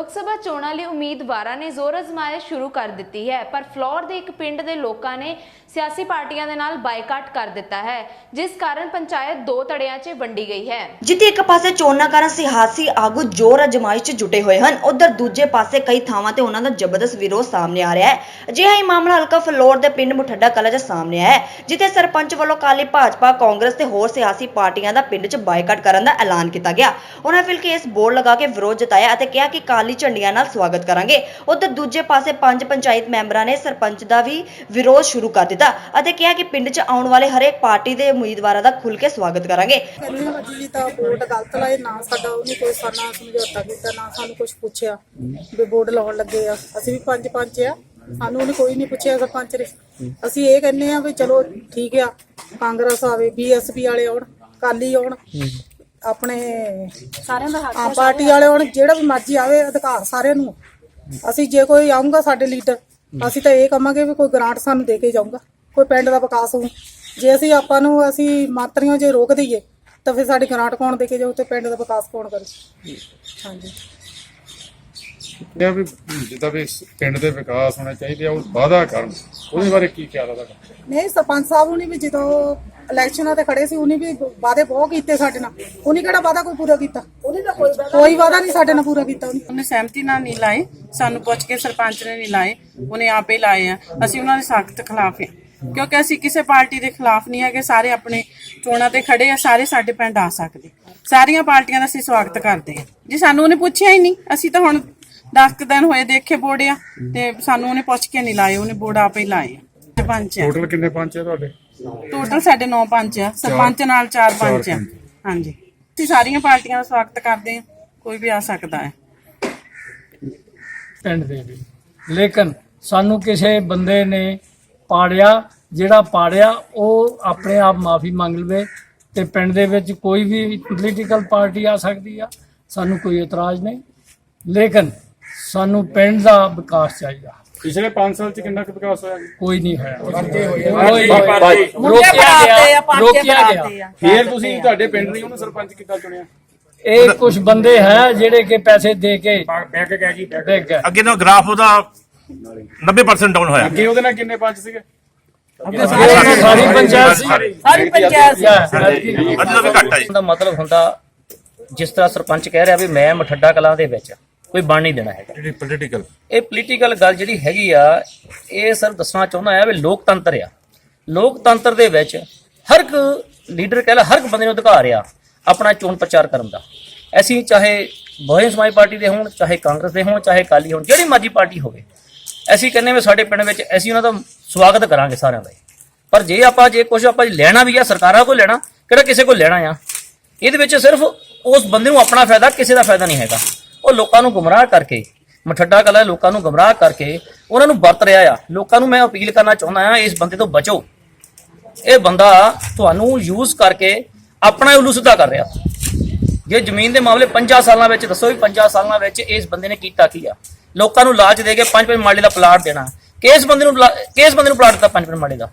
ਲੋਕ ਸਭਾ ਚੋਣਾਂ ਲਈ ਉਮੀਦਵਾਰਾਂ ਨੇ ਜ਼ੋਰ ਅਜ਼ਮਾਇਸ਼ ਸ਼ੁਰੂ ਕਰ ਦਿੱਤੀ ਹੈ। ਪਰ ਫਲੋਰ ਦੇ ਇੱਕ ਪਿੰਡ ਦੇ ਲੋਕਾਂ ਨੇ ਸਿਆਸੀ ਪਾਰਟੀਆਂ ਦੇ ਨਾਲ ਬਾਈਕਾਟ ਕਰ ਦਿੱਤਾ ਹੈ, ਜਿਸ ਕਾਰਨ ਪੰਚਾਇਤ ਦੋ ਧੜਿਆਂ 'ਚ ਵੰਡੀ ਗਈ ਹੈ। ਜਿੱਥੇ ਇੱਕ ਪਾਸੇ ਚੋਣਾਂ ਕਾਰਨ ਸਿਆਸੀ ਆਗੂ ਜ਼ੋਰ ਅਜਮਾਇਸ਼ 'ਚ ਜੁਟੇ ਹੋਏ ਹਨ, ਉਧਰ ਦੂਜੇ ਪਾਸੇ ਕਈ ਥਾਵਾਂ ਤੇ ਉਹਨਾਂ ਦਾ ਜ਼ਬਰਦਸਤ ਵਿਰੋਧ ਸਾਹਮਣੇ ਆ ਰਿਹਾ ਹੈ। ਅਜਿਹਾ ਹੀ ਮਾਮਲਾ ਹਲਕਾ ਫਲੋਰ ਦੇ ਪਿੰਡ ਮੁਠੱਡਾ ਕਲਾ 'ਚ ਸਾਹਮਣੇ ਆਇਆ ਹੈ, ਜਿੱਥੇ ਸਰਪੰਚ ਵੱਲੋਂ ਕਾਲੀ ਭਾਜਪਾ, ਕਾਂਗਰਸ ਤੇ ਹੋਰ ਸਿਆਸੀ ਪਾਰਟੀਆਂ ਦਾ ਪਿੰਡ 'ਚ ਬਾਈਕਾਟ ਕਰਨ ਦਾ ਐਲਾਨ ਕੀਤਾ ਗਿਆ। ਉਹਨਾਂ ਫਿਲ ਕੇ ਇਸ ਬੋਰਡ ਲਗਾ ਕੇ ਵਿਰੋਧ ਜਤਾਇਆ ਅਤੇ ਕਿਹਾ ਕਿ ਕਾਲੀ ਝੰਡੀਆਂ ਨਾਲ ਸਵਾਗਤ ਕਰਾਂਗੇ। ਉਧਰ ਦੂਜੇ ਪਾਸੇ ਪੰਜ ਪੰਚਾਇਤ ਮੈਂਬਰਾਂ ਨੇ ਸਰਪੰਚ ਦਾ ਵੀ ਵਿਰੋਧ ਸ਼ੁਰੂ ਕਰ ਦਿੱਤਾ। ਅਤੇ ਕਿਹਾ ਕਿ ਪਿੰਡ 'ਚ ਆਉਣ ਵਾਲੇ ਹਰੇਕ ਪਾਰਟੀ ਦੇ ਉਮੀਦਵਾਰਾਂ ਦਾ ਖੁੱਲ੍ਹ ਕੇ ਸਵਾਗਤ ਕਰਾਂਗੇ। ਕਹਿੰਦੇ ਵਜੀ ਤਾਂ ਵੋਟ ਗਲਤ ਲਾਏ ਨਾ ਸਾਡਾ ਉਹਨੇ ਕੋਈ ਸਾਨਾ ਸਮਝੌਤਾ ਕੀਤਾ ਨਾ ਸਾਨੂੰ ਕੁਝ ਪੁੱਛਿਆ ਵੀ ਵੋਟ ਲਾਉਣ ਲੱਗੇ ਆ। ਅਸੀਂ ਵੀ ਪੰਜ ਪੰਜ ਆ ਸਾਨੂੰ ਉਹਨੇ ਕੋਈ ਨਹੀਂ ਪੁੱਛਿਆ ਸਰਪੰਚ ਨੇ। ਅਸੀਂ ਇਹ ਕਹਿੰਨੇ ਆ ਵੀ ਚਲੋ ਠੀਕ ਆ ਕਾਂਗਰਸ ਆਵੇ ਬੀਐਸਪੀ ਵਾਲੇ ਆਉਣ ਕਾਲੀ ਆਉਣ ਆਪਣੇ ਸਾਰਿਆਂ ਦਾ ਹੱਕ ਪਾਰਟੀ ਵਾਲੇ ਆਉਣ ਜਿਹੜਾ ਵੀ ਮਰਜ਼ੀ ਆਵੇ ਅਧਿਕਾਰ ਸਾਰਿਆਂ ਨੂੰ ਆ। ਅਸੀਂ ਜੇ ਕੋਈ ਆਊਗਾ ਸਾਡੇ ਲੀਡਰ ਅਸੀਂ ਤਾਂ ਇਹ ਕਹਾਂਗੇ ਵੀ ਕੋਈ ਗ੍ਰਾਂਟ ਸਾਨੂੰ ਦੇ ਕੇ ਜਾਊਗਾ ਕੋਈ ਪਿੰਡ ਦਾ ਵਿਕਾਸ ਹੋਊ ਜੇ ਅਸੀਂ ਆਪਾਂ ਨੂੰ ਅਸੀਂ ਮਾਤਰੀਆਂ ਜੇ ਰੋਕ ਦਈਏ ਤਾਂ ਫਿਰ ਸਾਡੀ ਗ੍ਰਾਂਟ ਕੌਣ ਦੇ ਕੇ ਜਾਊ ਤੇ ਪਿੰਡ ਦਾ ਵਿਕਾਸ ਕੌਣ ਕਰੂ? ਹਾਂਜੀ। ਇਹ ਵੀ ਜਿੱਦਾਂ ਵੀ ਪਿੰਡ ਦੇ ਵਿਕਾਸ ਹੋਣੇ ਚਾਹੀਦੇ ਉਹ ਵਾਅਦਾ ਕਰਨ। ਉਹਦੇ ਬਾਰੇ ਕੀ ਖਿਆਲ ਆ ਤੁਹਾਡਾ? ਨਹੀਂ ਸਰਪੰਚ ਸਾਹਿਬ ਉਹਨੇ ਵੀ ਜਦੋਂ ਇਲੈਕਸ਼ਨਾਂ ਤੇ ਖੜੇ ਸੀ ਉਹਨੇ ਵੀ ਵਾਅਦੇ ਬਹੁਤ ਕੀਤੇ ਸਾਡੇ ਨਾਲ। ਉਹਨੇ ਕਿਹੜਾ ਵਾਅਦਾ ਕੋਈ ਪੂਰਾ ਕੀਤਾ? ਉਹਨੇ ਤਾਂ ਕੋਈ ਕੋਈ ਵਾਅਦਾ ਨਹੀਂ ਸਾਡੇ ਨਾਲ ਪੂਰਾ ਕੀਤਾ ਉਹਨੇ। ਉਹਨੇ ਸਹਿਮਤੀ ਨਾਲ ਨਹੀਂ ਲਾਏ ਸਾਨੂੰ ਪੁੱਛ ਕੇ ਸਰਪੰਚ ਨੇ ਨਹੀਂ ਲਾਏ ਉਹਨੇ ਆਪੇ ਲਾਏ ਆ। ਅਸੀਂ ਉਹਨਾਂ ਦੇ ਸਖਤ ਖਿਲਾਫ ਆ। ਕਿਉਂਕਿ ਅਸੀਂ ਕਿਸੇ ਪਾਰਟੀ ਦੇ ਖਿਲਾਫ ਨਹੀਂ ਹੈਗੇ ਸਾਰੇ ਆਪਣੇ ਚੋਣਾਂ ਤੇ ਖੜੇ ਆ ਸਾਰੇ ਸਾਡੇ ਪਿੰਡ ਆ ਸਕਦੇ। ਸਾਰੀਆਂ ਪਾਰਟੀਆਂ ਦਾ ਅਸੀਂ ਸਵਾਗਤ ਕਰਦੇ ਆ। ਜੀ ਸਾਨੂੰ ਉਹਨੇ ਪੁੱਛਿਆ ਹੀ ਨਹੀਂ ਅਸੀਂ ਤਾਂ ਹੁਣ 10 ਕੁ ਦਿਨ ਹੋਏ ਦੇਖੇ ਬੋਰਡ ਆ ਤੇ ਸਾਨੂੰ ਉਹਨੇ ਪੁੱਛ ਕੇ ਨਹੀਂ ਲਾਏ ਉਹਨੇ ਬੋਰਡ ਆਪੇ ਹੀ ਲਾਏ ਆ। ਪੰਚ ਆ। ਟੋਟਲ ਕਿੰਨੇ ਪੰਚ ਆ ਤੁਹਾਡੇ? ਟੋਟਲ ਸਾਡੇ 9 ਪੰਚ ਆ। ਸਰਪੰਚ ਨਾਲ 4 ਪੰਚ ਆ। ਹਾਂਜੀ। ਅਸੀਂ ਸਾਰੀਆਂ ਪਾਰਟੀਆਂ ਦਾ ਸਵਾਗਤ ਕਰਦੇ ਆ। ਕੋਈ ਵੀ ਆ ਸਕਦਾ ਹੈ। ਪਿੰਡ ਦੇ ਵੀ। ਲੇਕਿਨ ਸਾਨੂੰ ਕਿਸੇ ਬੰਦੇ ਨੇ ਪਾੜਿਆ ਜਿਹੜਾ ਪਾੜਿਆ ਉਹ ਆਪਣੇ ਆਪ ਮਾਫੀ ਮੰਗ ਲਵੇ ਤੇ ਪਿੰਡ ਦੇ ਵਿੱਚ ਕੋਈ ਵੀ ਪੋਲੀਟੀਕਲ ਪਾਰਟੀ ਆ ਸਕਦੀ ਆ। ਸਾਨੂੰ ਕੋਈ ਇਤਰਾਜ਼ ਨਹੀਂ। ਲੇਕਿਨ ਸਾਨੂੰ ਪਿੰਡ ਦਾ ਵਿਕਾਸ ਚਾਹੀਦਾ। ਪਿਛਲੇ 5 ਸਾਲ ਚ ਕਿੰਨਾ ਕੁ ਵਿਕਾਸ ਹੋਇਆ? ਜੀ? ਕੋਈ ਨਹੀਂ ਹੋਇਆ। ਮੁੰਡੇ ਕੋਈ ਬਣਾਤੇ ਰੋਕਿਆ ਆ ਗਿਆ ਪਾਰਟੀਆਂ ਰੋਕਿਆ ਬਣਾਤੇ ਗਿਆ। ਆ। ਫੇਰ ਤੁਸੀਂ ਤੁਹਾਡੇ ਪਿੰਡ ਲਈ ਉਹਨੂੰ ਸਰਪੰਚ ਕਿੱਦਾਂ ਚੁਣਿਆ? ਇਹ ਕੁਝ ਬੰਦੇ ਹੈ ਜਿਹੜੇ ਕਿ ਪੈਸੇ ਦੇ ਕੇ ਬੈਂਕ ਗਿਆ ਜੀ ਗਏ ਅੱਗੇ ਨਾ ਗ੍ਰਾਫ ਉਹਦਾ 90% ਡਾਊਨ ਹੋਇਆ। ਅੱਗੇ ਉਹਦੇ ਨਾਲ ਕਿੰਨੇ ਪੰਚ ਸੀਗੇ? ਸਾਰੀ ਪੰਚਾਇਤ ਸੀ। ਸਾਰੀ ਪੰਚਾਇਤ ਸੀ। ਅੱਜ ਦਾ ਵੀ ਘੱਟ ਆ ਜੀ। ਦਾ ਮਤਲਬ ਹੁੰਦਾ ਜਿਸ ਤਰ੍ਹਾਂ ਸਰਪੰਚ ਕਹਿ ਰਿਹਾ ਵੀ ਮੈਂ ਮਠੱਡਾ ਕਲਾਂ ਦੇ ਵਿੱਚ ਕੋਈ ਬਣ ਨਹੀਂ ਦੇਣਾ ਹੈਗਾ। ਜਿਹੜੀ ਪੋਲੀਟੀਕਲ ਇਹ ਪੋਲੀਟੀਕਲ ਗੱਲ ਜਿਹੜੀ ਹੈਗੀ ਆ ਇਹ ਸਰ ਦੱਸਣਾ ਚਾਹੁੰਦਾ ਆ ਵੀ ਲੋਕਤੰਤਰ ਆ। ਲੋਕਤੰਤਰ ਦੇ ਵਿੱਚ ਹਰ ਇੱਕ ਲੀਡਰ ਕਹਿ ਲਾ ਹਰ ਇੱਕ ਬੰਦੇ ਨੂੰ ਅਧਿਕਾਰ ਆ ਆਪਣਾ ਚੋਣ ਪ੍ਰਚਾਰ ਕਰਨ ਦਾ। ਅਸੀਂ ਚਾਹੇ ਬਹੁਜਨ ਸਮਾਜ ਪਾਰਟੀ ਦੇ ਹੋਣ ਚਾਹੇ ਕਾਂਗਰਸ ਦੇ ਹੋਣ ਚਾਹੇ ਅਕਾਲੀ ਹੋਣ ਜਿਹੜੀ ਮਰਜ਼ੀ ਪਾਰਟੀ ਹੋਵੇ ਅਸੀਂ ਕਹਿੰਦੇ ਵੀ ਸਾਡੇ ਪਿੰਡ ਵਿੱਚ ਅਸੀਂ ਉਹਨਾਂ ਦਾ ਸਵਾਗਤ ਕਰਾਂਗੇ ਸਾਰਿਆਂ ਦਾ। ਪਰ ਜੇ ਆਪਾਂ ਜੇ ਕੁਝ ਆਪਾਂ ਲੈਣਾ ਵੀ ਆ ਸਰਕਾਰਾਂ ਕੋਲ ਲੈਣਾ ਕਿਹੜਾ ਕਿਸੇ ਕੋਲ ਲੈਣਾ ਆ? ਇਹਦੇ ਵਿੱਚ ਸਿਰਫ ਉਸ ਬੰਦੇ ਨੂੰ ਆਪਣਾ ਫਾਇਦਾ ਕਿਸੇ ਦਾ ਫਾਇਦਾ ਨਹੀਂ ਹੈਗਾ। ਉਹ ਲੋਕਾਂ ਨੂੰ ਗੁੰਮਰਾਹ ਕਰਕੇ, ਮਠੱਡਾ ਕਲਾ ਲੋਕਾਂ ਨੂੰ ਗੁੰਮਰਾਹ ਕਰਕੇ ਉਹਨਾਂ ਨੂੰ ਵਰਤ ਰਿਹਾ ਆ। ਲੋਕਾਂ ਨੂੰ ਮੈਂ ਅਪੀਲ ਕਰਨਾ ਚਾਹੁੰਦਾ ਆ, ਇਸ ਬੰਦੇ ਤੋਂ ਬਚੋ। ਇਹ ਬੰਦਾ ਤੁਹਾਨੂੰ ਯੂਜ਼ ਕਰਕੇ ਆਪਣਾ ਉਲੂ ਸਿੱਧਾ ਕਰ ਰਿਹਾ। ਜੇ ਜ਼ਮੀਨ ਦੇ ਮਾਮਲੇ 50 ਸਾਲਾਂ ਵਿੱਚ, ਦੱਸੋ ਵੀ 50 ਸਾਲਾਂ ਵਿੱਚ ਇਸ ਬੰਦੇ ਨੇ ਕੀਤਾ ਕੀ ਆ? ਲੋਕਾਂ ਨੂੰ ਲਾਲਚ ਦੇ ਕੇ ਪੰਜ ਪੰਜ ਮਾਲੇ ਦਾ ਪਲਾਟ ਦੇਣਾ। ਕਿਸ ਬੰਦੇ ਨੂੰ ਪਲਾ- ਕਿਸ ਬੰਦੇ ਨੂੰ ਪਲਾਟ ਦਿੱਤਾ ਪੰਜ ਪੰਜ ਮਾਲੇ ਦਾ?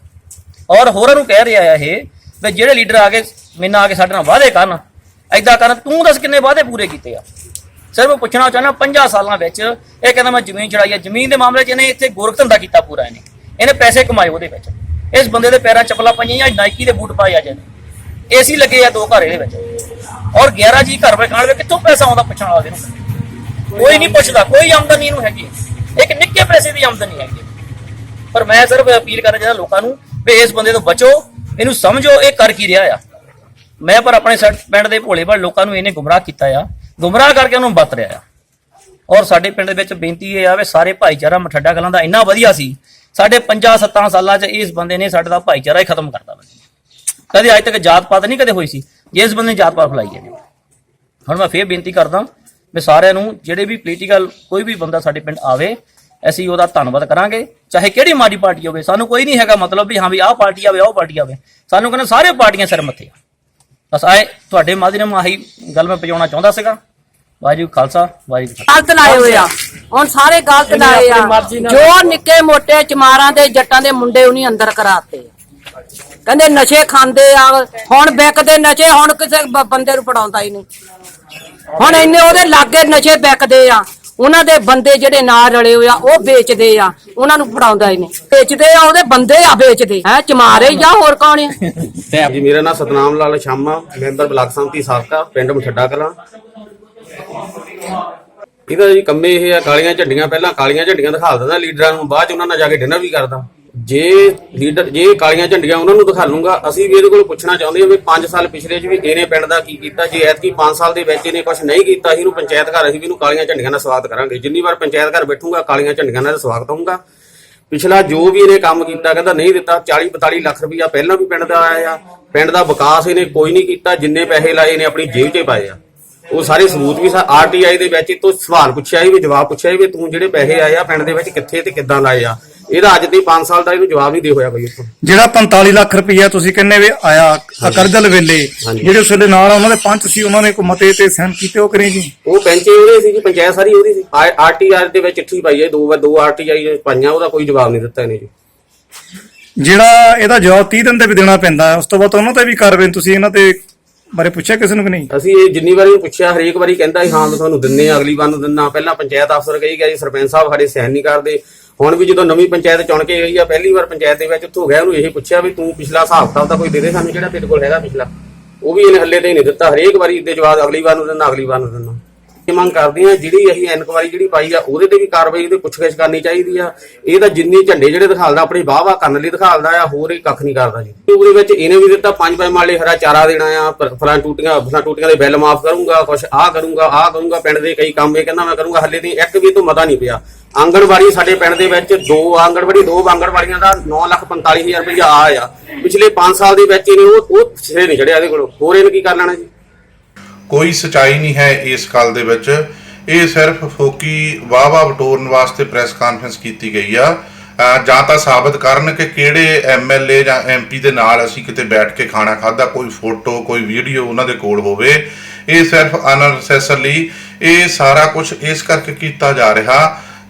ਔਰ ਹੋਰਾਂ ਨੂੰ ਕਹਿ ਰਿਹਾ ਆ ਇਹ ਵੀ ਜਿਹੜੇ ਲੀਡਰ ਆ ਕੇ, ਮੈਨਾਂ ਆ ਕੇ ਸਾਡੇ ਨਾਲ ਵਾਅਦੇ ਕਰਨ ਐਦਾਂ ਕਰਨ, ਤੂੰ ਦੱਸ ਕਿੰਨੇ ਵਾਅਦੇ ਪੂਰੇ ਕੀਤੇ ਆ? ਸਰ ਮੈਂ ਪੁੱਛਣਾ ਚਾਹੁੰਦਾ 50 ਸਾਲਾਂ ਵਿੱਚ ਇਹ ਕਹਿੰਦਾ ਮੈਂ ਜ਼ਮੀਨ ਛੜਾਈ ਹੈ। ਜ਼ਮੀਨ ਦੇ ਮਾਮਲੇ 'ਚ ਇਹਨੇ ਇੱਥੇ ਗੋਰਖ ਧੰਦਾ ਕੀਤਾ ਪੂਰਾ ਇਹਨੇ। ਇਹਨੇ ਪੈਸੇ ਕਮਾਏ ਉਹਦੇ ਵਿੱਚ। ਇਸ ਬੰਦੇ ਦੇ ਪੈਰਾਂ ਚੱਪਲਾਂ ਪਾਈਆਂ ਜਾਂ ਨਾਈਕੀ ਦੇ ਬੂਟ ਪਾਏ ਆ ਜਿਹਨੇ। ਏਸੀ ਲੱਗੇ ਆ ਦੋ ਘਰ ਇਹਦੇ ਵਿੱਚ। ਔਰ 11 ਜੀ ਘਰ ਵਿੱਚ ਖਾਣ ਵੇ ਕਿੱਥੋਂ ਪੈਸਾ ਆਉਂਦਾ ਪੁੱਛਣ ਵਾਲੇ ਨੂੰ? ਕੋਈ ਨਹੀਂ ਪੁੱਛਦਾ, ਕੋਈ ਆਮਦਨੀ ਨੂੰ ਹੈਗੀ। ਇੱਕ ਨਿੱਕੇ ਪੈਸੇ ਦੀ ਆਮਦਨੀ ਹੈਗੀ। ਪਰ ਮੈਂ ਸਿਰਫ ਅਪੀਲ ਕਰਨਾ ਚਾਹੁੰਦਾ ਲੋਕਾਂ ਨੂੰ ਵੀ ਇਸ ਬੰਦੇ ਤੋਂ ਬਚੋ, ਇਹਨੂੰ ਸਮਝੋ ਇਹ ਕਰ ਕੀ ਰਿਹਾ ਆ। ਮੈਂ ਪਰ ਆਪਣੇ ਸੜ- ਪਿੰਡ ਦੇ ਭੋਲੇ ਭਾਲੇ ਲੋਕਾਂ ਨੂੰ ਇਹਨੇ ਗੁੰਮਰਾਹ ਕੀਤਾ ਆ। ਗੁੰਮਰਾਹ ਕਰਕੇ ਉਹਨੂੰ ਵਰਤ ਰਿਹਾ ਆ। ਔਰ ਸਾਡੇ ਪਿੰਡ ਦੇ ਵਿੱਚ ਬੇਨਤੀ ਇਹ ਆ ਵੀ ਸਾਰੇ ਭਾਈਚਾਰਾ ਮਠੱਡਾ ਕਲਾਂ ਦਾ ਇੰਨਾ ਵਧੀਆ ਸੀ, ਸਾਡੇ 50 7 ਸਾਲਾਂ 'ਚ ਇਸ ਬੰਦੇ ਨੇ ਸਾਡੇ ਦਾ ਭਾਈਚਾਰਾ ਹੀ ਖਤਮ ਕਰਤਾ ਬੰਦੇ ਕਦੇ ਅੱਜ ਤੱਕ ਜਾਤ ਪਾਤ ਨਹੀਂ ਕਦੇ ਹੋਈ ਸੀ, ਜੇ ਇਸ ਬੰਦੇ ਨੇ ਜਾਤ ਪਾਤ ਫਲਾਈ ਹੈ ਹੁਣ ਮੈਂ ਫੇਰ ਬੇਨਤੀ ਕਰਦਾ ਵੀ ਸਾਰਿਆਂ ਨੂੰ ਜਿਹੜੇ ਵੀ ਪੋਲੀਟੀਕਲ ਕੋਈ ਵੀ ਬੰਦਾ ਸਾਡੇ ਪਿੰਡ ਆਵੇ, ਅਸੀਂ ਉਹਦਾ ਧੰਨਵਾਦ ਕਰਾਂਗੇ। ਚਾਹੇ ਕਿਹੜੀ ਮਾੜੀ ਪਾਰਟੀ ਹੋਵੇ, ਸਾਨੂੰ ਕੋਈ ਨਹੀਂ ਹੈਗਾ ਮਤਲਬ ਵੀ ਹਾਂ ਵੀ ਆਹ ਪਾਰਟੀ ਆਵੇ, ਆਹ ਪਾਰਟੀ ਆਵੇ। ਸਾਨੂੰ ਕਹਿੰਦੇ ਸਾਰੇ ਪਾਰਟੀਆਂ ਸਿਰ ਮੱਥੇ ਆ। ਬਸ ਆਏ ਤੁਹਾਡੇ ਮਾਧਿਅਮ ਆਹੀ ਗੱਲ ਮੈਂ ਪਹੁੰਚਾਉਣਾ ਚਾਹੁੰਦਾ ਸੀਗਾ। ਵਾਹਿਗੁਰੂ ਖਾਲਸਾ ਵਾਹਿਗੁਰੂ ਜੀ ਕੀ। ਗਲਤ ਲਾਏ ਹੋਏ ਆ। ਹੁਣ ਸਾਰੇ ਗਲਤ ਲਾਏ ਆ। ਜੋ ਨਿੱਕੇ ਮੋਟੇ ਚਮਾਰਾਂ ਦੇ ਜੱਟਾਂ ਦੇ ਮੁੰਡੇ ਉਹਨੀ ਅੰਦਰ ਕਰਾਤੇ। ਕਹਿੰਦੇ ਨਸ਼ੇ ਖਾਂਦੇ ਆ ਹੁਣ ਵਿਕਦੇ ਨਸ਼ੇ ਹੁਣ ਕਿਸੇ ਬ- ਬੰਦੇ ਨੂੰ ਪੜਾਉਂਦਾ ਹੀ ਨਹੀਂ। ਹੁਣ ਇੰਨੇ ਉਹਦੇ ਲਾਗੇ ਨਸ਼ੇ ਵਿਕਦੇ ਆ। ਉਹਨਾਂ ਦੇ ਬੰਦੇ ਜਿਹੜੇ ਨਾਲ ਰਲੇ ਹੋਏ ਆ, ਉਹ ਵੇਚਦੇ ਆ। ਉਹਨਾਂ ਨੂੰ ਫੜਾਉਂਦਾ ਹੀ ਵੇਚਦੇ ਆ, ਉਹਦੇ ਬੰਦੇ ਆ ਵੇਚਦੇ। ਹੈ, ਚਮਾਰੇ ਜਾਂ ਹੋਰ ਕੌਣ ਆ? ਜੀ, ਮੇਰਾ ਨਾਮ ਸਤਨਾਮ ਲਾਲ ਸ਼ਾਮਾ ਮੈਂਬਰ ਬਲਾਕ ਸੰਮਤੀ ਸਾਬਕਾ, ਪਿੰਡ ਮਠੱਡਾ ਕਲਾਂ। ਇਹਦਾ ਜੀ ਕੰਮੇ ਇਹ ਆ, ਕਾਲੀਆਂ ਝੰਡੀਆਂ ਪਹਿਲਾਂ ਕਾਲੀਆਂ ਝੰਡੀਆਂ ਦਿਖਾ ਦਿੰਦਾ, ਲੀਡਰਾਂ ਨੂੰ, ਬਾਅਦ ਚ ਉਹਨਾਂ ਨਾਲ ਜਾ ਕੇ ਡਿਨਰ ਵੀ ਕਰਦਾ। ਜੇ ਲੀਡਰ ਜੇ ਕਾਲੀਆਂ ਝੰਡੀਆਂ ਉਹਨਾਂ ਨੂੰ ਦਿਖਾ ਲੂੰਗਾ ਅਸੀਂ ਵੀ ਇਹਦੇ ਕੋਲ ਪੁੱਛਣਾ ਚਾਹੁੰਦੇ ਹਾਂ ਵੀ 5 ਸਾਲ ਪਿਛਲੇ ਚ ਵੀ ਇਹਨੇ ਪਿੰਡ ਦਾ ਕੀ ਕੀਤਾ, ਜੇ ਐਤਕੀ 5 ਸਾਲ ਦੇ ਵਿੱਚ ਇਹਨੇ ਕੁਝ ਨਹੀਂ ਕੀਤਾ, ਅਸੀਂ ਇਹਨੂੰ ਪੰਚਾਇਤ ਘਰ ਅਸੀਂ ਵੀ ਇਹਨੂੰ ਕਾਲੀਆਂ ਝੰਡੀਆਂ ਨਾਲ ਸਵਾਗਤ ਕਰਾਂਗੇ। ਜਿੰਨੀ ਵਾਰ ਪੰਚਾਇਤ ਘਰ ਬੈਠੂਗਾ, ਕਾਲੀਆਂ ਝੰਡੀਆਂ ਨਾਲ ਸਵਾਗਤ ਹੋਊਗਾ। ਪਿਛਲਾ ਜੋ ਵੀ ਇਹਨੇ ਕੰਮ ਕੀਤਾ, ਕਹਿੰਦਾ ਨਹੀਂ ਦਿੱਤਾ 40 42 ਲੱਖ ਰੁਪਇਆ ਪਹਿਲਾਂ ਵੀ ਪਿੰਡ ਦਾ ਆਇਆ ਆ ਪਿੰਡ ਦਾ ਵਿਕਾਸ ਇਹਨੇ ਕੋਈ ਨਹੀਂ ਕੀਤਾ, ਜਿੰਨੇ ਪੈਸੇ ਲਾਏ ਇਹਨੇ ਆਪਣੀ ਜੇਬ 'ਚ ਪਾਏ ਆ। ਉਹ ਸਾਰੇ ਸਬੂਤ ਵੀ ਆਰਟੀਆਈ ਦੇ ਵਿੱਚ ਤੋਂ ਸਵਾਲ ਪੁੱਛਿਆ ਸੀ ਵੀ ਜਵਾਬ ਪੁੱਛਿਆ ਸੀ ਵੀ ਤੂੰ ਜਿਹੜੇ ਪੈਸੇ ਆਏ ਆ, ਪਿੰਡ ਦੇ ਵਿੱਚ ਕਿੱਥੇ ਤੇ ਕਿੱਦਾਂ ਲਾਏ ਆ? ਇਹਦਾ ਅੱਜ ਦੀ 5 ਸਾਲ ਦਾ ਇਹਨੂੰ ਜਵਾਬ ਨਹੀਂ ਦੇ ਹੋਇਆ ਇੱਥੋਂ। ਜਿਹੜਾ 45 ਲੱਖ ਰੁਪਈਆ ਤੁਸੀਂ ਕਹਿੰਦੇ ਵੀ ਆਇਆ ਅਕਰਦਲ ਵੇਲੇ ਹਾਂਜੀ। ਜਿਹੜੇ ਉਸ ਵੇਲੇ ਨਾਲ ਉਹਨਾਂ ਦੇ ਪੰਚ ਸੀ ਉਹਨਾਂ ਨੇ ਕੋਈ ਮਤੇ ਤੇ ਸਾਈਨ ਕੀਤੇ ਉਹ ਕਰੇ ਜੀ? ਉਹ ਬੈਂਚੇ ਉਹਦੇ ਸੀ ਜੀ ਪੰਚਾਇਤ ਸਾਰੀ ਉਹਦੀ ਸੀ। ਆਰਟੀਆਰ ਦੇ ਵਿੱਚ ਚਿੱਠੀ ਪਾਈ ਹੈ ਦੋ ਵਾਰ ਦੋ ਆਰਟੀਆਈ ਪਾਈਆਂ ਉਹਦਾ ਕੋਈ ਜਵਾਬ ਨਹੀਂ ਦਿੱਤਾ ਇਹਨੇ ਜੀ। ਜਿਹੜਾ ਇਹਦਾ ਜਵਾਬ 30 ਦਿਨ ਤੇ ਵੀ ਦੇਣਾ ਪੈਂਦਾ ਹੈ ਉਸ ਤੋਂ ਬਾਅਦ ਉਹਨਾਂ ਤੇ ਵੀ ਕਾਰਵਾਈ ਤੁਸੀਂ ਇਹਨਾਂ ਤੇ ਬਾਰੇ ਪੁੱਛਿਆ ਕਿਸੇ ਨੂੰ ਕਿ ਨਹੀਂ? ਅਸੀਂ ਇਹ ਜਿੰਨੀ ਵਾਰੀ ਇਹਨੂੰ ਪੁੱਛਿਆ ਹਰੇਕ ਵਾਰੀ ਕਹਿੰਦਾ ਸੀ ਹਾਂ ਮੈਂ ਤੁਹਾਨੂੰ ਦਿੰਨੇ ਆ ਅਗਲੀ ਵਾਰ ਨੂੰ ਦਿੰਨਾ। ਪਹਿਲਾਂ ਪੰਚਾਇਤ ਅਫਸਰ ਕਹੀ ਗਿਆ ਜੀ ਸਰਪੰਚ ਸਾਹਿਬ ਸਾਡੇ ਸਾਈਨ ਨਹੀਂ ਕਰਦੇ। ਹੁਣ ਵੀ ਜਦੋਂ ਨਵੀਂ ਪੰਚਾਇਤ ਚੁਣ ਕੇ ਗਈ ਆ, ਪਹਿਲੀ ਵਾਰ ਪੰਚਾਇਤ ਦੇ ਵਿੱਚ ਉੱਥੋਂ ਗਿਆ ਉਹਨੂੰ ਇਹ ਪੁੱਛਿਆ ਵੀ ਤੂੰ ਪਿਛਲਾ ਹਿਸਾਬ ਕਿਤਾਬ ਦਾ ਕੋਈ ਦੇ ਦੇ ਸਾਨੂੰ ਜਿਹੜਾ ਤੇਰੇ ਕੋਲ ਹੈਗਾ ਪਿਛਲਾ। ਉਹ ਵੀ ਇਹਨੇ ਹੱਲੇ ਤੇ ਨਹੀਂ ਦਿੱਤਾ। ਹਰੇਕ ਵਾਰੀ ਇਹਦੇ ਜਵਾਬ ਅਗਲੀ ਵਾਰ ਨੂੰ ਦਿੰਦਾ, ਅਗਲੀ ਵਾਰ ਨੂੰ ਦਿੰਦਾ। ਇਹ ਮੰਗ ਕਰਦੇ ਆ ਜਿਹੜੀ ਅਸੀਂ ਇਨਕੁਆਰੀ ਜਿਹੜੀ ਪਾਈ ਆ, ਉਹਦੇ ਤੇ ਵੀ ਕਾਰਵਾਈ ਉਹਦੇ ਪੁੱਛਗਿੱਛ ਕਰਨੀ ਚਾਹੀਦੀ ਆ। ਇਹ ਤਾਂ ਜਿੰਨੀ ਝੰਡੇ ਜਿਹੜੇ ਦਿਖਾਲਦਾ, ਆਪਣੀ ਵਾਹ ਵਾਹ ਕਰਨ ਲਈ ਦਿਖਾਲਦਾ ਆ, ਹੋਰ ਇਹ ਕੱਖ ਨਹੀਂ ਕਰਦਾ ਜੀ। ਉਹਦੇ ਵਿੱਚ ਇਹਨੇ ਵੀ ਦਿੱਤਾ, ਪੰਜ ਪੰਜ ਮਾਲੇ ਹਰਾ ਚਾਰਾ ਦੇਣਾ ਆ ਫਲਾਂ ਟੂਟੀਆਂ ਫਲਾਂ ਟੂਟੀਆਂ ਦੇ ਬਿੱਲ ਮਾਫ ਕਰੂੰਗਾ, ਕੁਛ ਆਹ ਕਰੂੰਗਾ ਆਹ ਕਰੂੰਗਾ, ਪਿੰਡ ਦੇ ਕਈ ਕੰਮ ਇਹ ਕਹਿੰਦਾ ਮੈਂ ਕਰੂੰਗਾ, ਹੱਲੇ ਦੀ ਇੱਕ ਵੀ ਤੋਂ ਮਤਾ ਨਹੀਂ ਪਿਆ। ਆਂਗਣਵਾੜੀ ਸਾਡੇ ਪਿੰਡ ਦੇ ਵਿੱਚ ਦੋ ਆਂਗਣਵਾੜੀ, ਦੋ ਆਂਗਣਵਾੜੀਆਂ ਦਾ 945000 ਰੁਪਇਆ ਆ ਪਿਛਲੇ 5 ਸਾਲ ਦੇ ਵਿੱਚ ਇਹਨੇ ਉਹ ਉਹ ਸਿਰੇ ਨਹੀਂ ਚੜਿਆ ਇਹਦੇ ਕੋਲ। ਹੋਰ ਇਹਨੇ ਕੀ ਕਰ ਲੈਣਾ ਜੀ? ਕੋਈ ਸਚਾਈ ਨਹੀਂ ਹੈ ਇਸ ਗੱਲ ਦੇ ਵਿੱਚ। ਇਹ ਸਿਰਫ ਫੋਕੀ ਵਾਵਾ ਵਟੋਰਨ ਵਾਸਤੇ ਪ੍ਰੈਸ ਕਾਨਫਰੰਸ ਕੀਤੀ ਗਈ ਆ। ਜਾਂ ਤਾਂ ਸਾਬਤ ਕਰਨ ਕਿ ਕਿਹੜੇ ਐਮਐਲਏ ਜਾਂ ਐਮਪੀ ਦੇ ਨਾਲ ਅਸੀਂ ਕਿਤੇ ਬੈਠ ਕੇ ਖਾਣਾ ਖਾਦਾ ਕੋਈ ਫੋਟੋ, ਕੋਈ ਵੀਡੀਓ ਉਹਨਾਂ ਦੇ ਕੋਲ ਹੋਵੇ। ਇਹ ਸਿਰਫ ਅਨਸੈਸਰਲੀ ਇਹ ਸਾਰਾ ਕੁਝ ਇਸ ਕਰਕੇ ਕੀਤਾ ਜਾ ਰਿਹਾ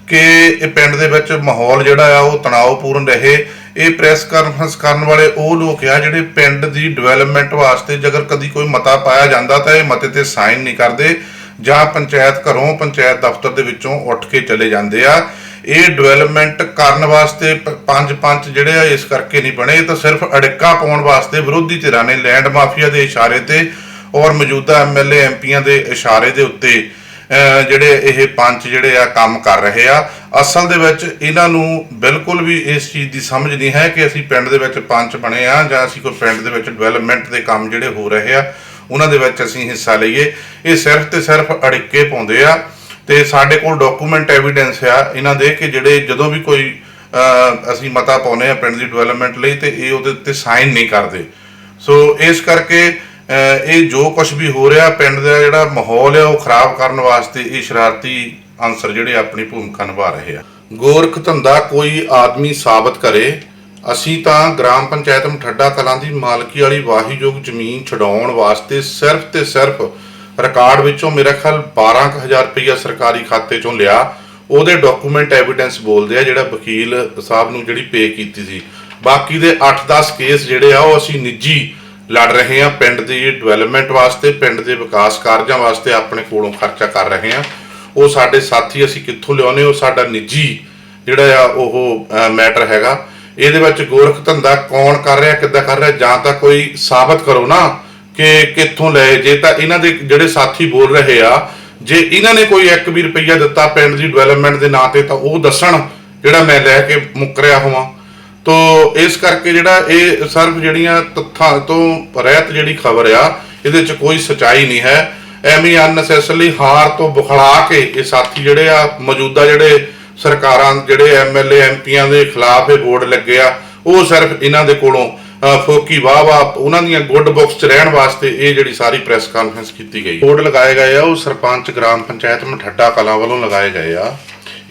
ਕਿ ਇਹ ਪਿੰਡ ਦੇ ਵਿੱਚ ਮਾਹੌਲ ਜਿਹੜਾ ਆ ਉਹ ਤਣਾਅਪੂਰਨ ਰਹੇ। ਇਹ ਪ੍ਰੈਸ ਕਾਨਫਰੰਸ ਕਰਨ ਵਾਲੇ ਉਹ ਲੋਕ ਆ ਜਿਹੜੇ ਪਿੰਡ ਦੀ ਡਿਵੈਲਪਮੈਂਟ ਵਾਸਤੇ ਜੇਕਰ ਕਦੀ ਕੋਈ ਮਤਾ ਪਾਇਆ ਜਾਂਦਾ ਤਾਂ ਇਹ ਮਤੇ ਤੇ ਸਾਈਨ ਨਹੀਂ ਕਰਦੇ ਜਾਂ ਪੰਚਾਇਤ ਘਰੋਂ ਪੰਚਾਇਤ ਦਫ਼ਤਰ ਦੇ ਵਿੱਚੋਂ ਉੱਠ ਕੇ ਚਲੇ ਜਾਂਦੇ ਆ। ਇਹ ਡਿਵੈਲਪਮੈਂਟ ਕਰਨ ਵਾਸਤੇ ਪ- ਪੰਜ ਜਿਹੜੇ ਆ ਇਸ ਕਰਕੇ ਨਹੀਂ ਬਣੇ ਤਾਂ ਸਿਰਫ ਅੜਿੱਕਾ ਪਾਉਣ ਵਾਸਤੇ ਵਿਰੋਧੀ ਧਿਰਾਂ ਨੇ ਲੈਂਡ ਮਾਫੀਆ ਦੇ ਇਸ਼ਾਰੇ ਤੇ ਔਰ ਮੌਜੂਦਾ ਐਮਐਲਏ ਐਮਪੀਆਂ ਦੇ ਇਸ਼ਾਰੇ ਦੇ ਉੱਤੇ ਜਿਹੜੇ ਇਹ ਪੰਚ ਜਿਹੜੇ ਆ ਕੰਮ ਕਰ ਰਹੇ ਆ, ਅਸਲ ਦੇ ਵਿੱਚ ਇਹਨਾਂ ਨੂੰ ਬਿਲਕੁਲ ਵੀ ਇਸ ਚੀਜ਼ ਦੀ ਸਮਝ ਨਹੀਂ ਹੈ ਕਿ ਅਸੀਂ ਪਿੰਡ ਦੇ ਵਿੱਚ ਪੰਚ ਬਣੇ ਆ ਜਾਂ ਅਸੀਂ ਕੋਈ ਪਿੰਡ ਦੇ ਵਿੱਚ ਡਿਵੈਲਪਮੈਂਟ ਦੇ ਕੰਮ ਜਿਹੜੇ ਹੋ ਰਹੇ ਆ, ਉਹਨਾਂ ਦੇ ਵਿੱਚ ਅਸੀਂ ਹਿੱਸਾ ਲਈਏ। ਇਹ ਸਿਰਫ ਤੇ ਸਿਰਫ ਅੜਿੱਕੇ ਪਾਉਂਦੇ ਆ ਤੇ ਸਾਡੇ ਕੋਲ ਡਾਕੂਮੈਂਟ ਐਵੀਡੈਂਸ ਆ ਇਹਨਾਂ ਦੇ ਕਿ ਜਿਹੜੇ ਜਦੋਂ ਵੀ ਕੋਈ ਅਸੀਂ ਮਤਾ ਪਾਉਨੇ ਆ ਪਿੰਡ ਦੀ ਡਿਵੈਲਪਮੈਂਟ ਲਈ ਤੇ ਇਹ ਉਹਦੇ ਉੱਤੇ ਸਾਈਨ ਨਹੀਂ ਕਰਦੇ। ਸੋ ਇਸ ਕਰਕੇ ਇਹ ਜੋ ਕੁਝ ਵੀ ਹੋ ਰਿਹਾ ਪਿੰਡ ਦਾ ਜਿਹੜਾ ਮਾਹੌਲ ਹੈ ਉਹ ਖਰਾਬ ਕਰਨ ਵਾਸਤੇ ਇਹ ਸ਼ਰਾਰਤੀ ਅਨਸਰ ਜਿਹੜੇ ਆਪਣੀ ਭੂਮਿਕਾ ਨਿਭਾ ਰਹੇ ਆ। ਗੋਰਖ ਧੰਦਾ ਕੋਈ ਆਦਮੀ ਸਾਬਤ ਕਰੇ, ਅਸੀਂ ਤਾਂ ਗ੍ਰਾਮ ਪੰਚਾਇਤ ਮਠੱਡਾ ਕਲਾਂ ਦੀ ਮਾਲਕੀ ਵਾਲੀ ਵਾਹੀਯੋਗ ਜ਼ਮੀਨ ਛਡਾਉਣ ਵਾਸਤੇ ਸਿਰਫ ਤੇ ਸਿਰਫ ਰਿਕਾਰਡ ਵਿੱਚੋਂ ਮੇਰਾ ਖਿਆਲ 12000 ਰੁਪਇਆ ਸਰਕਾਰੀ ਖਾਤੇ ਚੋਂ ਲਿਆ। ਉਹਦੇ ਡਾਕੂਮੈਂਟ ਐਵੀਡੈਂਸ ਬੋਲਦੇ ਆ, ਜਿਹੜਾ ਵਕੀਲ ਸਾਹਿਬ ਨੂੰ ਜਿਹੜੀ ਪੇ ਕੀਤੀ ਸੀ। ਬਾਕੀ ਦੇ 8-10 ਕੇਸ ਜਿਹੜੇ ਆ, ਉਹ ਅਸੀਂ ਨਿੱਜੀ ਲੜ ਰਹੇ ਆ ਪਿੰਡ ਦੀ ਡਿਵੈਲਪਮੈਂਟ ਵਾਸਤੇ, ਪਿੰਡ ਦੇ ਵਿਕਾਸ ਕਾਰਜਾਂ ਵਾਸਤੇ ਆਪਣੇ ਕੋਲੋਂ ਖਰਚਾ ਕਰ ਰਹੇ ਹਾਂ। ਉਹ ਸਾਡੇ ਸਾਥੀ ਅਸੀਂ ਕਿੱਥੋਂ ਲਿਆਉਨੇ ਉਹ ਸਾਡਾ ਨਿੱਜੀ ਜਿਹੜਾ ਆ, ਉਹ ਮੈਟਰ ਹੈਗਾ। ਇਹਦੇ ਵਿੱਚ ਗੋਰਖ ਧੰਦਾ ਕੌਣ ਕਰ ਰਿਹਾ, ਕਿੱਦਾਂ ਕਰ ਰਿਹਾ, ਜਾਂ ਤਾਂ ਕੋਈ ਸਾਬਤ ਕਰੋ ਨਾ ਕਿ ਕਿੱਥੋਂ ਲਏ। ਜੇ ਤਾਂ ਇਹਨਾਂ ਦੇ ਜਿਹੜੇ ਸਾਥੀ ਬੋਲ ਰਹੇ ਆ, ਜੇ ਇਹਨਾਂ ਨੇ ਕੋਈ 1 ਵੀ ਰੁਪਈਆ ਦਿੱਤਾ ਪਿੰਡ ਦੀ ਡਿਵੈਲਪਮੈਂਟ ਦੇ ਨਾਂ ਤੇ, ਤਾਂ ਉਹ ਦੱਸਣ ਜਿਹੜਾ ਮੈਂ ਲੈ ਕੇ ਮੁੱਕਰਿਆ ਹੋਵਾਂ। ਤੋ ਇਸ ਕਰਕੇ ਜਿਹੜਾ ਇਹ ਸਿਰਫ ਜਿਹੜੀਆਂ ਤੱਥਾਂ ਤੋਂ ਰਹਿਤ ਜਿਹੜੀ ਖਬਰ ਆ, ਇਹਦੇ ਚ ਕੋਈ ਸਚਾਈ ਨਹੀਂ ਹੈ। ਐਵੇਂ ਅਨਨੈਸੈਸਰਲੀ ਹਾਰ ਤੋਂ ਬੁਖਲਾ ਕੇ ਇਹ ਸਾਥੀ ਜਿਹੜੇ ਆ, ਮੌਜੂਦਾ ਜਿਹੜੇ ਸਰਕਾਰਾਂ ਜਿਹੜੇ ਐਮਐਲਏ ਐਮਪੀਆਂ ਦੇ ਖਿਲਾਫ ਇਹ ਬੋਰਡ ਲੱਗੇ ਆ, ਉਹ ਸਿਰਫ ਇਹਨਾਂ ਦੇ ਕੋਲੋਂ ਫੋਕੀ ਵਾਹ ਵਾਹ ਉਹਨਾਂ ਦੀਆਂ ਗੁੱਡ ਬੁੱਕਸ 'ਚ ਰਹਿਣ ਵਾਸਤੇ ਇਹ ਜਿਹੜੀ ਸਾਰੀ ਪ੍ਰੈਸ ਕਾਨਫਰੰਸ ਕੀਤੀ ਗਈ। ਬੋਰਡ ਲਗਾਏ ਗਏ ਆ, ਉਹ ਸਰਪੰਚ, ਗ੍ਰਾਮ ਪੰਚਾਇਤ, ਮਠੱਡਾ ਕਲਾਂ ਵੱਲੋਂ ਲਗਾਏ ਗਏ ਆ।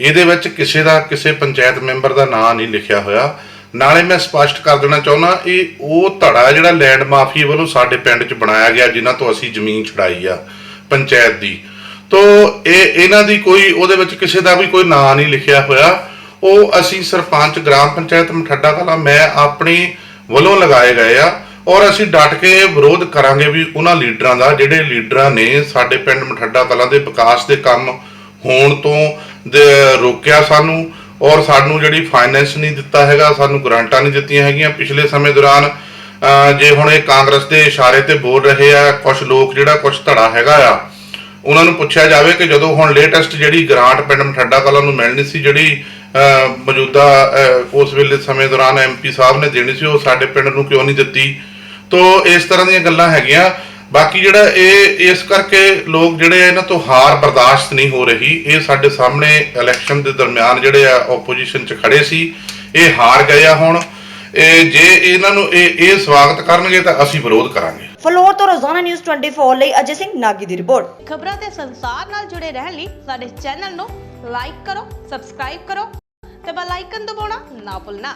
ਇਹਦੇ ਵਿੱਚ ਕਿਸੇ ਦਾ, ਕਿਸੇ ਪੰਚਾਇਤ ਮੈਂਬਰ ਦਾ ਨਾਂ ਨਹੀਂ ਲਿਖਿਆ ਹੋਇਆ। ਨਾਲੇ ਮੈਂ ਸਪਸ਼ਟ ਕਰ ਦੇਣਾ ਚਾਹੁੰਦਾ, ਇਹ ਉਹ ਧੜਾ ਜਿਹੜਾ ਲੈਂਡ ਮਾਫੀਆ ਵੱਲੋਂ ਸਾਡੇ ਪਿੰਡ 'ਚ ਬਣਾਇਆ ਗਿਆ, ਜਿਨ੍ਹਾਂ ਤੋਂ ਅਸੀਂ ਜ਼ਮੀਨ ਛਡਾਈ ਆ, ਪੰਚਾਇਤ ਦੀ। ਤੋ, ਇਹ, ਇਹਨਾਂ ਦੀ ਕੋਈ, ਉਹਦੇ ਵਿੱਚ ਕਿਸੇ ਦਾ ਵੀ ਕੋਈ ਨਾਂ ਨਹੀਂ ਲਿਖਿਆ ਹੋਇਆ। ਉਹ ਅਸੀਂ ਸਰਪੰਚ ਗ੍ਰਾਮ ਪੰਚਾਇਤ ਮਠੱਡਾ ਕਲਾਂ ਮੈਂ ਆਪਣੀ ਵੱਲੋਂ ਲਗਾਏ ਗਏ ਆ। ਔਰ ਅਸੀਂ ਡਟ ਕੇ ਵਿਰੋਧ ਕਰਾਂਗੇ ਵੀ ਉਹਨਾਂ ਲੀਡਰਾਂ ਦਾ, ਜਿਹੜੇ ਲੀਡਰਾਂ ਨੇ ਸਾਡੇ ਪਿੰਡ ਮਠੱਡਾ ਕਲਾਂ ਦੇ ਵਿਕਾਸ ਦੇ ਕੰਮ ਹੋਣ ਤੋਂ ਰੋਕਿਆ ਸਾਨੂੰ ਔਰ ਸਾਨੂੰ ਜਿਹੜੀ ਫਾਈਨੈਂਸ ਨਹੀਂ ਦਿੱਤਾ ਹੈਗਾ ਸਾਨੂੰ ਗ੍ਰਾਂਟਾਂ ਨਹੀਂ ਦਿੱਤੀਆਂ ਹੈਗੀਆਂ। ਪਿਛਲੇ ਸਮੇਂ ਦੌਰਾਨ ਜੇ ਹੁਣ ਇਹ ਕਾਂਗਰਸ ਦੇ ਇਸ਼ਾਰੇ ਤੇ ਬੋਲ ਰਹੇ ਆ ਕੁਝ ਲੋਕ ਜਿਹੜਾ ਕੁਝ ਧੜਾ ਹੈਗਾ ਆ ਉਹਨਾਂ ਨੂੰ ਪੁੱਛਿਆ ਜਾਵੇ ਕਿ ਜਦੋਂ ਹੁਣ ਲੇਟੈਸਟ ਜਿਹੜੀ ਗ੍ਰਾਂਟ ਪਿੰਡ ਮਠੱਡਾ ਕਲਾਂ ਨੂੰ ਮਿਲਣੀ ਸੀ ਜਿਹੜੀ ਅਹ, ਮੌਜੂਦਾ ਉਸ ਵੇਲੇ ਸਮੇਂ ਦੌਰਾਨ ਐਮਪੀ ਸਾਹਿਬ ਨੇ ਦੇਣੀ ਸੀ ਉਹ ਸਾਡੇ ਪਿੰਡ ਨੂੰ ਕਿਉਂ ਨਹੀਂ ਦਿੱਤੀ? ਤੋ ਇਸ ਤਰ੍ਹਾਂ ਦੀਆਂ ਗੱਲਾਂ ਹੈਗੀਆਂ। ਬਾਕੀ ਜਿਹੜਾ ਇਹ ਇਸ ਕਰਕੇ ਲੋਕ ਜਿਹੜੇ ਆ ਇਹਨਾਂ ਤੋਂ ਹਾਰ ਬਰਦਾਸ਼ਤ ਨਹੀਂ ਹੋ ਰਹੀ। ਇਹ ਸਾਡੇ ਸਾਹਮਣੇ ਇਲੈਕਸ਼ਨ ਦੇ ਦਰਮਿਆਨ ਜਿਹੜੇ ਆ ਆਪੋਜੀਸ਼ਨ 'ਚ ਖੜੇ ਸੀ ਇਹ ਹਾਰ ਗਏ ਆ ਹੁਣ। ਇਹ ਜੇ ਇਹਨਾਂ ਨੂੰ ਇਹ ਇਹ ਸਵਾਗਤ ਕਰਨਗੇ ਤਾਂ ਅਸੀਂ ਵਿਰੋਧ ਕਰਾਂਗੇ। ਫਲੋਰ ਤੋਂ ਰੋਜ਼ਾਨਾ ਨਿਊਜ਼ 24 ਲਈ ਅਜੇ ਸਿੰਘ ਨਾਗੀ ਦੀ ਰਿਪੋਰਟ। ਖਬਰਾਂ ਤੇ ਸੰਸਾਰ ਨਾਲ ਜੁੜੇ ਰਹਿਣ ਲਈ ਸਾਡੇ ਚੈਨਲ ਨੂੰ ਲਾਈਕ ਕਰੋ ਸਬਸਕ੍ਰਾਈਬ ਕਰੋ ਤੇ ਬੈਲ ਆਈਕਨ ਦਬਾਉਣਾ ਨਾ ਭੁੱਲਣਾ।